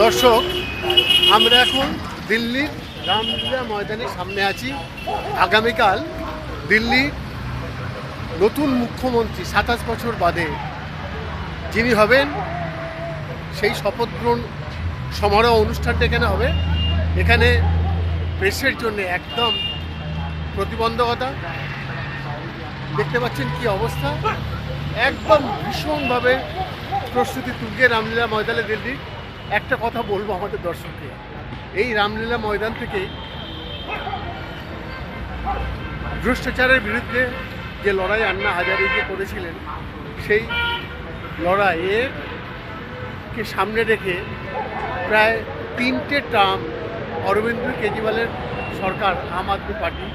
দর্শক, আমরা এখন দিল্লির রামলীলা ময়দানের সামনে আছি। আগামীকাল দিল্লির নতুন মুখ্যমন্ত্রী সাতাশ বছর বাদে যিনি হবেন, সেই শপথ গ্রহণ সমারোহ অনুষ্ঠানটা এখানে হবে। এখানে প্রেসের জন্য একদম প্রতিবন্ধকতা। দেখতে পাচ্ছেন কি অবস্থা? একদম ভীষণভাবে প্রস্তুতি তুলকে রামলীলা ময়দানে দিল্লি। একটা কথা বলব আমাদের দর্শককে। এই রামলীলা ময়দান থেকে ভ্রষ্টাচারের বিরুদ্ধে যে লড়াই আন্না হাজারি যে করেছিলেন, সেই লড়াইয়ে কে সামনে রেখে প্রায় তিনটে টার্ম অরবিন্দ কেজরিওয়ালের সরকার, আম আদমি পার্টি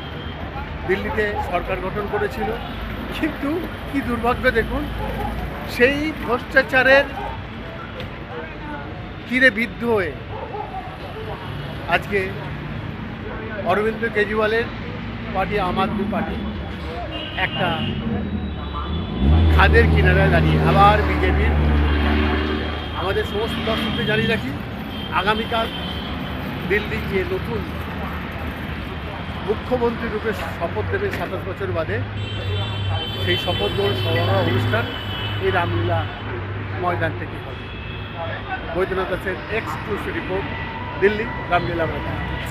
দিল্লিতে সরকার গঠন করেছিল। কিন্তু কি দুর্ভাগ্য দেখুন, সেই ভ্রষ্টাচারের তীরে বিদ্ধ হয়ে আজকে অরবিন্দ কেজরিওয়ালের পার্টি, আম আদমি পার্টি একটা খাদের কিনারায় দাঁড়িয়ে, আবার বিজেপির আমাদের সমস্ত দর্শকদের জানিয়ে রাখি, আগামীকাল দিল্লির যে নতুন মুখ্যমন্ত্রী রূপে শপথ দেবে সাতাশ বছর বাদে। সেই শপথ গ্রহণ সভা অনুষ্ঠান এই রামলীলা ময়দান থেকে হবে। বৈদ্যনাথ দাসের এক্সক্লুসিভ রিপোর্ট দিল্লি রামলীলা ময়দান।